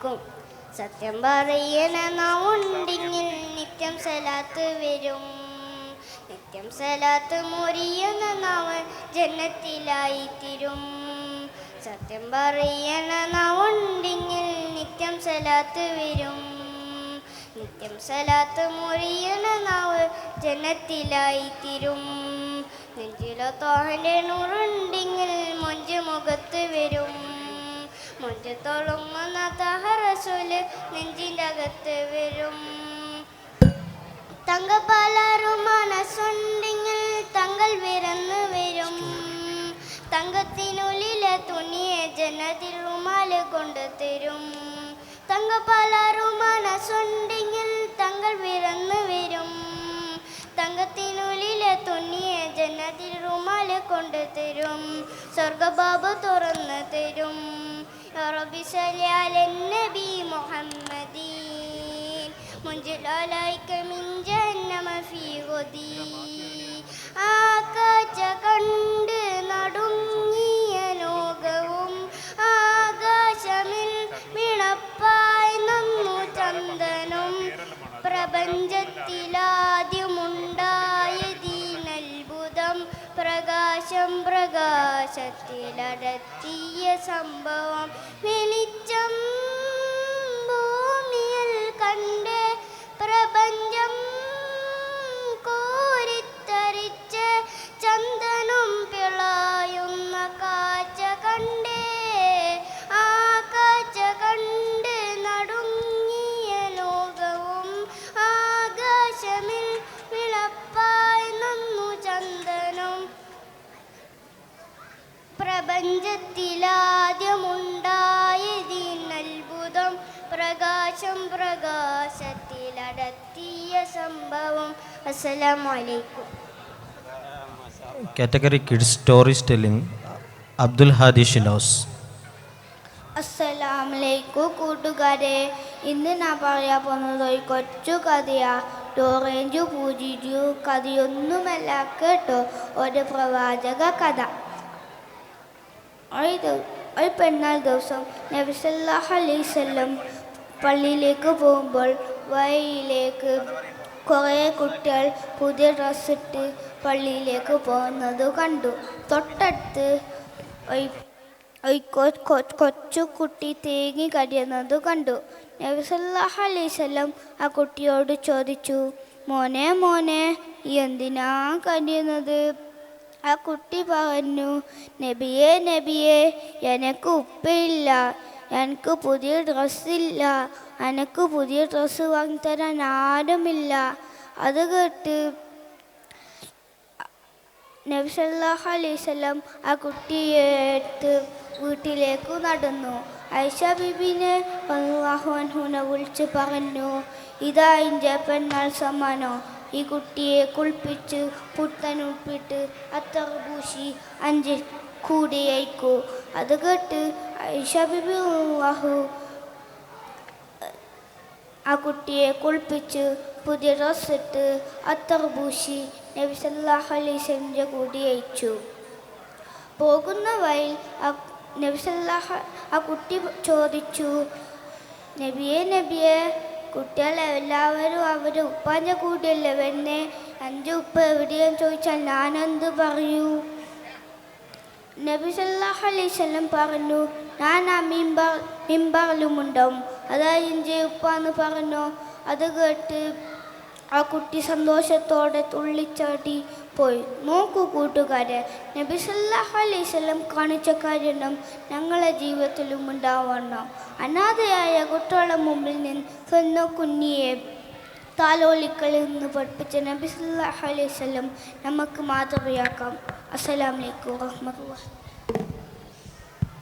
അലൈക്കും സത്യം പറയണ നാവുണ്ടെങ്കിൽ നിത്യം സലാത്ത് വരും. നിത്യം സലാത്ത് മുറിയുന്ന നാവ് ജന്നത്തിലായി തിരും. സത്യം പറയണ നാവുണ്ടെങ്കിൽ നിത്യം സലാത്ത് വരും. നിത്യം സലാത്ത് മുറിയണ നാവ് ജനത്തിലായി തിരും. നെഞ്ചിലോ തോഹന്റെ നൂറുണ്ടെങ്കിൽ മൊഞ്ച് തൊളുങ്ങുന്ന തഹറസൂൽ നെഞ്ചിന്റെ അകത്ത് വരും തങ്കപ്പാലാറും മനസ്സുണ്ടെങ്കിൽ തങ്ങൾ വിറന്നു വരും. തങ്കത്തിനുള്ളിലെ തുണിയെ ജനത്തിൽ റുമാൽ കൊണ്ടു തരും. തങ്കപ്പാലാറും മനസ്സുണ്ടെങ്കിൽ തങ്ങൾ വിറന്നു വരും. തങ്കത്തിനുള്ളിലെ തുണിയെ ജനത്തിൽ റുമാൽ കൊണ്ടു തരും. സ്വർഗബാബ തുറന്ന് തരും. യാ റബ്ബി സല്ലി അലൻ നബി മുഹമ്മദീൻ മുഞ്ചിൽ അലൈക മിൻ ജഹന്നമ ഫീ ഗദീ ആ പ്രകാശം പ്രകാശത്തിലടത്തിയ സംഭവം. വെളിച്ചം പ്രപഞ്ചത്തിലാദ്യമുണ്ടായതിനത്ഭുതം പ്രകാശം പ്രകാശത്തിലടത്തിയ സംഭവം. അസലാമലൈക്കും category kids story telling Abdul Hadi Shinos. അസ്സലാമലൈക്കും കൂട്ടുകാരെ ഇന്ന് ഞാൻ പറയാൻ പോകുന്നത് ഒരു കൊച്ചു കഥയാ. ടോറേഞ്ചു പൂജിച്ചു കഥയൊന്നുമല്ല കേട്ടോ ഒരു പ്രവാചക കഥ. ഒരു പെരുന്നാൾ ദിവസം നബിസല്ലാഹ് അലൈവല്ലം പള്ളിയിലേക്ക് പോകുമ്പോൾ വഴിയിലേക്ക് കുറേ കുട്ടികൾ പുതിയ ഡ്രസ്സിട്ട് പള്ളിയിലേക്ക് പോകുന്നത് കണ്ടു. തൊട്ടടുത്ത് കൊച്ചു കുട്ടി തേങ്ങി കരിയുന്നത് കണ്ടു. നബിസല്ലാഹ് അലൈവല്ലം ആ കുട്ടിയോട് ചോദിച്ചു മോനെ മോനെ എന്തിനാ കടിയുന്നത് ആ കുട്ടി പറഞ്ഞു നബിയെ നബിയെ എനക്ക് ഉപ്പയില്ല എനിക്ക് പുതിയ ഡ്രസ്സില്ല എനിക്ക് പുതിയ ഡ്രസ്സ് വാങ്ങിത്തരാൻ ആരുമില്ല. അത് കേട്ട് നബി സല്ലല്ലാഹു അലൈഹി വസല്ലം ആ കുട്ടിയെ എടുത്ത് വീട്ടിലേക്ക് നടന്നു. ഐഷ ബിബിനെ അള്ളാഹു അൻഹുനെ വിളിച്ച് പറഞ്ഞു ഇതാ എന്റെ പെണ്ണാൾ സമ്മാനോ. ഈ കുട്ടിയെ കുളിപ്പിച്ച് പുത്തനുപ്പിട്ട് പൂശി അഞ്ച് കൂടി അയക്കൂ. അത് കേട്ട് ഐഷ ബിബി അള്ളാഹു ആ കുട്ടിയെ കുളിപ്പിച്ച് പുതിയ ഡ്രസ്സിട്ട് അത്തർ പൂശി നബി വസല്ലമിന്റെ കൂടി അയച്ചു. പോകുന്ന വഴിയിൽ ആ നബി സല്ലല്ലാഹു ആ കുട്ടി ചോദിച്ചു നബിയെ നബിയെ കുട്ടികളെ എല്ലാവരും അവരുടെ ഉപ്പാന്റെ കൂടെയല്ലേ വരുന്നേ? എന്റെ ഉപ്പ എവിടെയെന്ന് ചോദിച്ചാൽ ഞാനെന്ത് പറയൂ? നബി സല്ലല്ലാഹു അലൈവല്ലം പറഞ്ഞു ഞാൻ ആ മിമ്പർ മിമ്പറിലുമുണ്ടാവും. അതായത് എന്റെ ഉപ്പ എന്ന് പറഞ്ഞു. അത് കേട്ട് ആ കുട്ടി സന്തോഷത്തോടെ തുള്ളിച്ചാടി പോയി. നോക്കൂ കൂട്ടുകാരെ നബി അലൈവല്ലം കാണിച്ച കാര്യം ഞങ്ങളെ ജീവിതത്തിലും ഉണ്ടാവണം. അനാഥയായ കുട്ടികളുടെ മുമ്പിൽ നിന്ന് സ്വന്തം കുഞ്ഞിയെ താലോലിക്കളിൽ നിന്ന് പഠിപ്പിച്ച നബി സല്ലല്ലാഹു അലൈഹി വസല്ലം നമുക്ക് മാതൃകയാക്കാം. അസ്സലാമു അലൈക്കും വറഹ്മത്തുള്ളാഹി